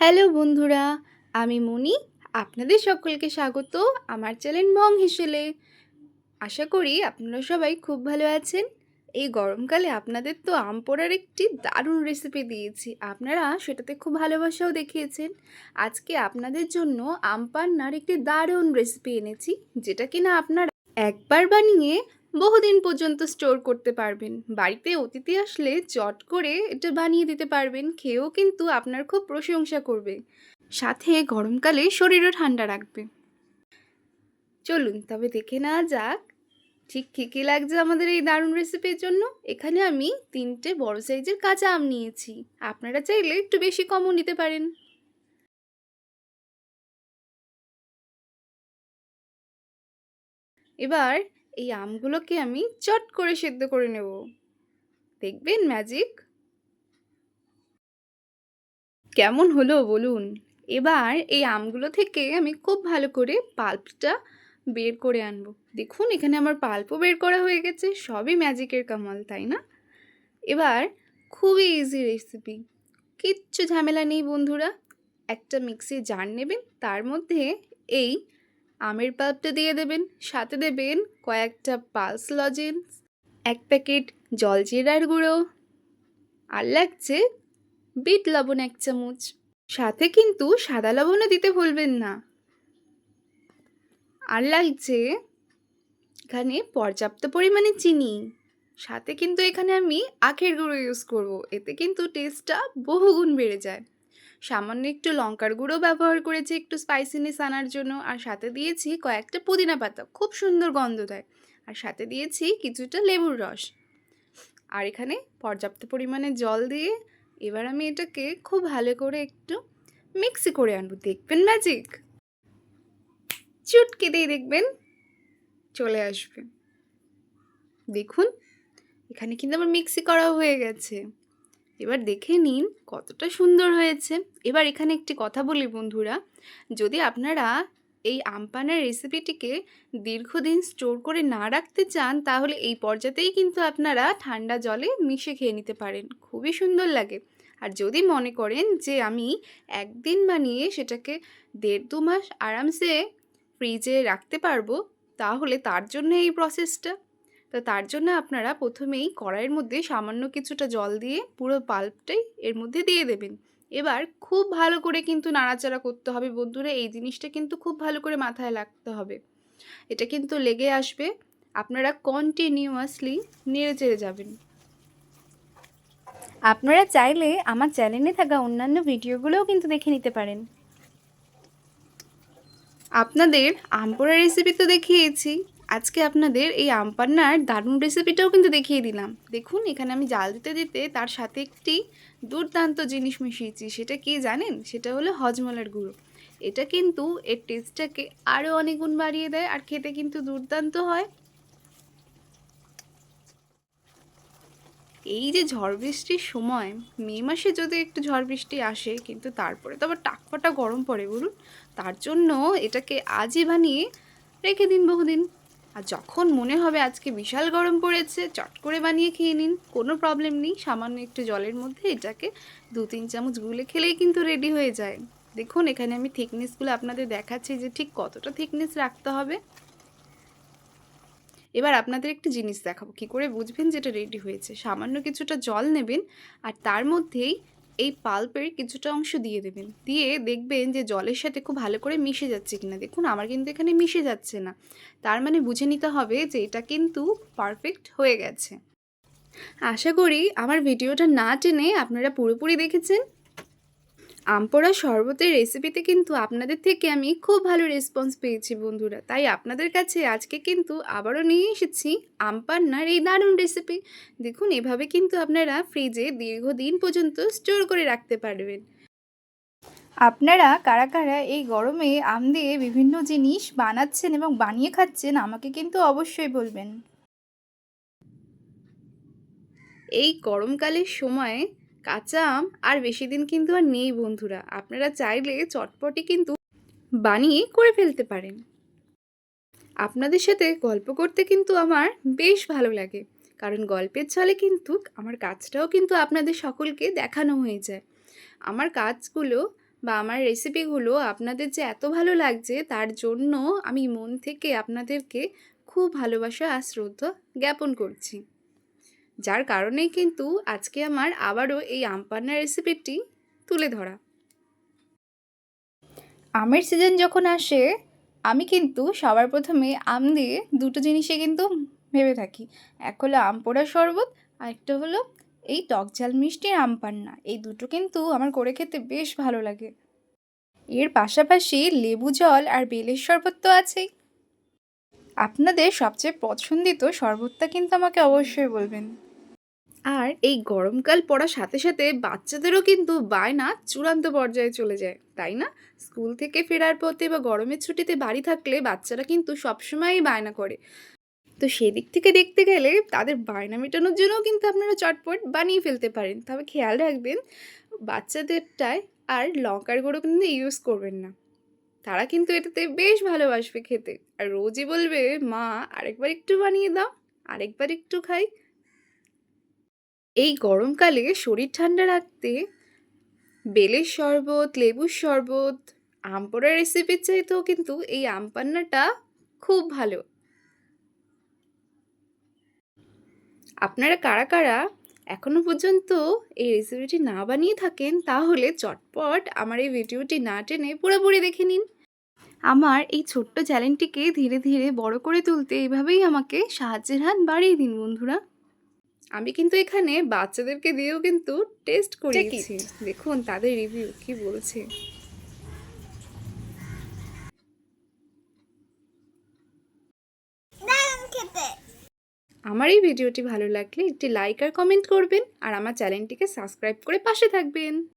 Hello বন্ধুরা, আমি মনি। আপনাদের সকলকে স্বাগত আমার চ্যানেল মং হিসেলে আশা করি আপনারা সবাই খুব ভালো আছেন। এই গরমকালে আপনাদের তো আম পোড়ার একটি দারুণ রেসিপি দিয়েছি। আপনারা সেটাতে খুব ভালোবাসাও দেখিয়েছেন। আজকে আপনাদের জন্য আম পান্নার একটি দারুণ রেসিপি এনেছি, যেটা কিনা আপনারা একবার বানিয়ে বহুদিন পর্যন্ত স্টোর করতে পারবেন। বাড়িতে অতিথি আসলে চট করে এটা বানিয়ে দিতে পারবেন। খেয়েও কিন্তু আপনার খুব প্রশংসা করবে। সাথে গরমকালে শরীরও ঠান্ডা রাখবে। চলুন, তবে দেখে নেওয়া যাক, ঠিক কী কী লাগছে আমাদের এই দারুণ রেসিপির জন্য? এখানে আমি তিনটে বড় সাইজের কাঁচা আম নিয়েছি। আপনারা চাইলে একটু বেশি কমও নিতে পারেন। এবার এই আমগুলোকে আমি চট করে সেদ্ধ করে নেব। দেখবেন ম্যাজিক কেমন হলো বলুন? এবার এই আমগুলো থেকে আমি খুব ভালো করে পাল্পটা বের করে আনব। দেখুন, এখানে আমার পাল্পও বের করা হয়ে গেছে, সবই ম্যাজিকের কামাল, তাই না? এবার খুবই ইজি রেসিপি কিচ্ছু ঝামেলা নেই বন্ধুরা। একটা মিক্সি জার নেবেন, তার মধ্যে এই আমের পাল্পটা দিয়ে দেবেন, সাথে দেবেন কয়েকটা পালস লজেন্স, এক প্যাকেট জলজিরার গুঁড়ো, আর লাগছে বিট লবণ এক চামচ। সাথে কিন্তু সাদা লবণও দিতে ভুলবেন না। আর লাগছে এখানে পর্যাপ্ত পরিমাণে চিনি। সাথে কিন্তু এখানে আমি আখের গুঁড়ো ইউজ করব। এতে কিন্তু টেস্টটা বহুগুণ বেড়ে যায়। সামান্য একটু লঙ্কার গুঁড়ো ব্যবহার করেছি, একটু স্পাইসিনেস আনার জন্য। আর সাথে দিয়েছি কয়েকটা পুদিনা পাতা, খুব সুন্দর গন্ধ দেয়। আর সাথে দিয়েছি কিছুটা লেবুর রস। আর এখানে পর্যাপ্ত পরিমাণে জল দিয়ে এবার আমি এটাকে খুব ভালো করে একটু মিক্সি করে আনব। দেখবেন ম্যাজিক চুটকি দিয়ে দেখবেন চলে আসবে। দেখুন, এখানে কিন্তু আমার মিক্সি করা হয়ে গেছে। এবার দেখে নিন কতটা সুন্দর হয়েছে। এবার এখানে একটি কথা বলি বন্ধুরা, যদি আপনারা এই আমপানের রেসিপিটিকে দীর্ঘদিন স্টোর করে না রাখতে চান, তাহলে এই পর্যাতেই কিন্তু আপনারা ঠান্ডা জলে মিশে খেয়ে নিতে পারেন। খুবই সুন্দর লাগে। আর যদি মনে করেন যে আমি একদিন বানিয়ে সেটাকে দেড় দু মাস আরামসে ফ্রিজে রাখতে পারব, তাহলে তার জন্য এই প্রসেসটা তো তার জন্য আপনারা প্রথমেই কড়াইয়ের মধ্যে সামান্য কিছুটা জল দিয়ে পুরো পাল্পটাই এর মধ্যে দিয়ে দেবেন। এবার খুব ভালো করে কিন্তু নাড়াচাড়া করতে হবে বন্ধুরা, এই জিনিসটা কিন্তু খুব ভালো করে মাথায় রাখতে হবে। এটা কিন্তু লেগে আসবে, আপনারা কন্টিনিউয়াসলি নেড়ে চেড়ে যাবেন। আপনারা চাইলে আমার চ্যানেলে থাকা অন্যান্য ভিডিওগুলোও কিন্তু দেখে নিতে পারেন। আপনাদের আমপোড়া রেসিপি তো দেখিয়েছি আজকে আপনাদের এই আমপান্নার দারুণ রেসিপিটাও কিন্তু দেখিয়ে দিলাম। দেখুন, এখানে আমি জাল দিতে দিতে তার সাথে একটি দুর্দান্ত জিনিস মিশিয়েছি। সেটা কি জানেন? সেটা হলো হজমলার গুঁড়ো। এটা কিন্তু এর টেস্টটাকে আরও অনেক গুণ বাড়িয়ে দেয় আর খেতে কিন্তু দুর্দান্ত হয়। এই যে ঝড় বৃষ্টির সময়, মে মাসে যদি একটু ঝড় বৃষ্টি আসে, কিন্তু তারপরে তো আবার টাকফাটা গরম পড়ে বলুন। তার জন্য এটাকে আজই বানিয়ে রেখে দিন বহুদিন। আর যখন মনে হবে আজকে বিশাল গরম পড়েছে, চট করে বানিয়ে খেয়ে নিন। কোনো প্রবলেম নেই। সামান্য একটু জলের মধ্যে এটাকে দু তিন চামচ গুলে খেলেই কিন্তু রেডি হয়ে যায়। দেখুন, এখানে আমি থিকনেসগুলো আপনাদের দেখাচ্ছি যে ঠিক কতটা থিকনেস রাখতে হবে। এবার আপনাদের একটি জিনিস দেখাবো। কি করে বুঝবেন যেটা রেডি হয়েছে? সামান্য কিছুটা জল নেবেন আর তার মধ্যেই এই পাল্পের কিছুটা অংশ দিয়ে দেবেন। দিয়ে দেখবেন যে জলের সাথে খুব ভালো করে মিশে যাচ্ছে কিনা। দেখুন, আমার কিন্তু এখানে মিশে যাচ্ছে না। তার মানে বুঝে নিতে হবে যে এটা কিন্তু পারফেক্ট হয়ে গেছে। আশা করি আমার ভিডিওটা না টেনে আপনারা পুরোপুরি দেখেছেন। আমপোড়া শরবতের রেসিপিতে কিন্তু আপনাদের থেকে আমি খুব ভালো রেসপন্স পেয়েছি বন্ধুরা। তাই আপনাদের কাছে আজকে কিন্তু আবারও নিয়ে এসেছি আমপান্নার এই দারুণ রেসিপি দেখুন, এভাবে কিন্তু আপনারা ফ্রিজে দীর্ঘদিন পর্যন্ত স্টোর করে রাখতে পারবেন। আপনারা কারা কারা এই গরমে আম দিয়ে বিভিন্ন জিনিস বানাচ্ছেন এবং বানিয়ে খাচ্ছেন, আমাকে কিন্তু অবশ্যই বলবেন। এই গরমকালের সময় কাঁচা আম আর বেশি দিন কিন্তু আর নেই বন্ধুরা। আপনারা চাইলে চটপটি কিন্তু বানিয়ে করে ফেলতে পারেন। আপনাদের সাথে গল্প করতে কিন্তু আমার বেশ ভালো লাগে। কারণ গল্পের ছলে কিন্তু আমার কাজটাও কিন্তু আপনাদের সকলকে দেখানো হয়ে যায়। আমার কাজগুলো বা আমার রেসিপিগুলো আপনাদের যে এত ভালো লাগছে, তার জন্য আমি মন থেকে আপনাদেরকে খুব ভালোবাসা আর শ্রদ্ধা জ্ঞাপন করছি। যার কারণেই কিন্তু আজকে আমার আবারও এই আম পান্না রেসিপিটি তুলে ধরা। আমের সিজন যখন আসে, আমি কিন্তু সবার প্রথমে আম দিয়ে দুটো জিনিসে কিন্তু ভেবে থাকি। এক হলো আম পোড়া শরবত আর একটা হলো এই টক ঝাল মিষ্টির আম পান্না। এই দুটো কিন্তু আমার করে খেতে বেশ ভালো লাগে। এর পাশাপাশি লেবু জল আর বেলের শরবত তো আছেই। আপনাদের সবচেয়ে পছন্দিত শরবতটা কিন্তু আমাকে অবশ্যই বলবেন। আর এই গরমকাল পড়ার সাথে সাথে বাচ্চাদেরও কিন্তু বায়না চূড়ান্ত পর্যায়ে চলে যায়, তাই না? স্কুল থেকে ফেরার পথে বা গরমের ছুটিতে বাড়ি থাকলে বাচ্চারা কিন্তু সবসময়ই বায়না করে। তো সেদিক থেকে দেখতে গেলে তাদের বায়না মেটানোর জন্যও কিন্তু আপনারা চটপট বানিয়ে ফেলতে পারেন। তবে খেয়াল রাখবেন, বাচ্চাদেরটায় আর লঙ্কার গুঁড়ো কিন্তু ইউজ করবেন না। তারা কিন্তু এটাতে বেশ ভালোবাসবে খেতে। আর রোজই বলবে, মা, আরেকবার একটু বানিয়ে দাও, আরেকবার একটু খাই। এই গরমকালে শরীর ঠান্ডা রাখতে বেলের শরবত, লেবুর শরবত, আম পোড়া রেসিপির চাইতেও কিন্তু এই আম পান্নাটা খুব ভালো। আপনারা কারা কারা এখনও পর্যন্ত এই রেসিপিটি না বানিয়ে থাকেন, তাহলে চটপট আমার এই ভিডিওটি না টেনে পুরোপুরি দেখে নিন। আমার এই ছোট্ট চ্যানেলটিকে ধীরে ধীরে বড় করে তুলতে এভাবেই আমাকে সাহায্যের হাত বাড়িয়ে দিন, বন্ধুরা। আমি কিন্তু এখানে বাচ্চাদেরকে দিয়েও কিন্তু টেস্ট করিয়েছি। দেখুন তাদের রিভিউ কি বলছে। আমার এই ভিডিওটি ভালো লাগলে একটি লাইক আর কমেন্ট করবেন আর আমার চ্যানেলটিকে সাবস্ক্রাইব করে পাশে থাকবেন।